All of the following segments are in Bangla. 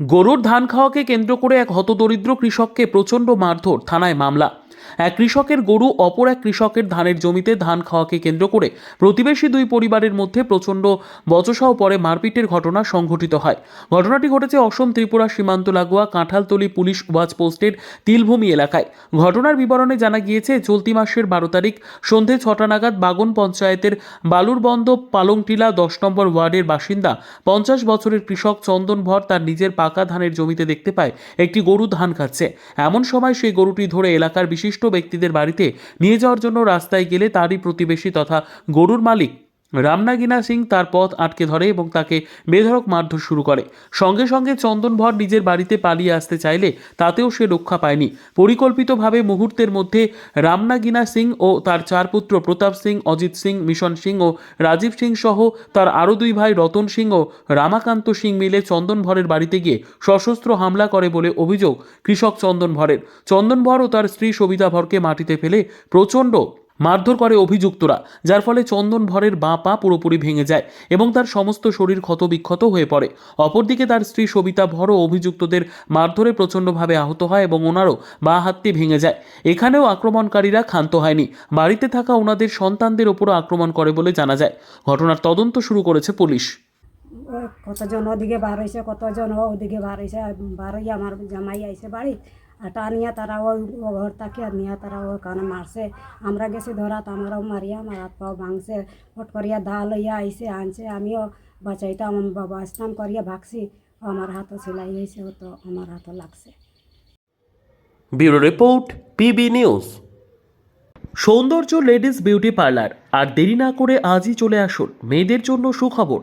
গরুর ধান খাওয়াকে কেন্দ্র করে এক হতদরিদ্র কৃষককে প্রচণ্ড মারধর থানায় মামলা। এক কৃষকের গরু, অপর এক কৃষকের ধানের জমিতে ধান খাওয়াকে কেন্দ্র করে প্রতিবেশী দুই পরিবারের মধ্যে প্রচণ্ড বচসাও পরে মারপিটের ঘটনা সংঘটিত হয়। ঘটনাটি ঘটেছে অসম ত্রিপুরা সীমান্ত লাগোয়া কাঁঠালতলি পুলিশ ওয়াচ পোস্টের তিলভূমি এলাকায়। ঘটনার বিবরণে জানা গিয়েছে, চলতি মাসের বারো তারিখ সন্ধে ছটা নাগাদ বাগন পঞ্চায়েতের বালুরবন্দ পালংটিলা দশ নম্বর ওয়ার্ডের বাসিন্দা পঞ্চাশ বছরের কৃষক চন্দন ভর তার নিজের পাকা ধানের জমিতে দেখতে পায় একটি গরু ধান খাচ্ছে। এমন সময় সেই গরুটি ধরে এলাকার বিশিষ্ট ব্যক্তিদের বাড়িতে নিয়ে যাওয়ার জন্য রাস্তায় গেলে তারই প্রতিবেশী তথা গরুর মালিক রামনাগিনা সিং তার পথ আটকে ধরে এবং তাকে বেধড়ক মারধর শুরু করে। সঙ্গে সঙ্গে চন্দন ভর নিজের বাড়িতে পালিয়ে আসতে চাইলে তাতেও সে রক্ষা পায়নি। পরিকল্পিতভাবে মুহূর্তের মধ্যে রামনাগিনা সিং ও তার চার পুত্র প্রতাপ সিং, অজিত সিং, মিশন সিং ও রাজীব সিং সহ তার আরও দুই ভাই রতন সিং ও রামাকান্ত সিং মিলে চন্দন ভরের বাড়িতে গিয়ে সশস্ত্র হামলা করে বলে অভিযোগ কৃষক চন্দন ভরের। চন্দন ভর ও তার স্ত্রী সবিতা ভরকে মাটিতে ফেলে প্রচণ্ড মারধর করে অভিযুক্তরা, যার ফলে চন্দন ভরের বাঁ পা পুরোপুরি ভেঙে যায় এবং তার সমস্ত শরীর ক্ষতবিক্ষত হয়ে পড়ে। অপরদিকে তার স্ত্রী সবিতা ভরও অভিযুক্তদের মারধরে প্রচণ্ডভাবে আহত হয় এবং ওনারও বাঁ হাতটি ভেঙে যায়। এখানেও আক্রমণকারীরা ক্ষান্ত হয়নি। বাড়িতে থাকা ওনাদের সন্তানদের ওপরও আক্রমণ করে বলে জানা যায়। ঘটনার তদন্ত শুরু করেছে পুলিশ। কতজন ওদিকে বার হয়েছে, কতজন ওদিকে বার হয়েছে বার হয়ে আমার জামাই আইছে বাড়ি। আর তা নিয়ে তারা ওই ঘর তাকে নিয়ে তারা ওখানে মারছে। আমরা গেছি ধরাত আমারও মারিয়া, আমার হাত পাও ভাঙছে। ফট করিয়া দা লইয়া আইসে আনছে, আমিও বাঁচাইতে আমার বাবা স্নান করিয়া ভাগছি। আমার হাতও সেলাই হয়েছে ও তো আমার হাতও লাগছে। Bureau report, PB news. Soundarya ladies beauty parlour. আর দেরি না করে আজই চলে আসুন মেয়েদের জন্য সুখবর।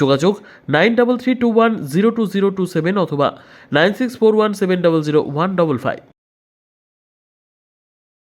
যোগাযোগ nine double three two one zero two zero two seven অথবা nine six four one seven double zero one double five.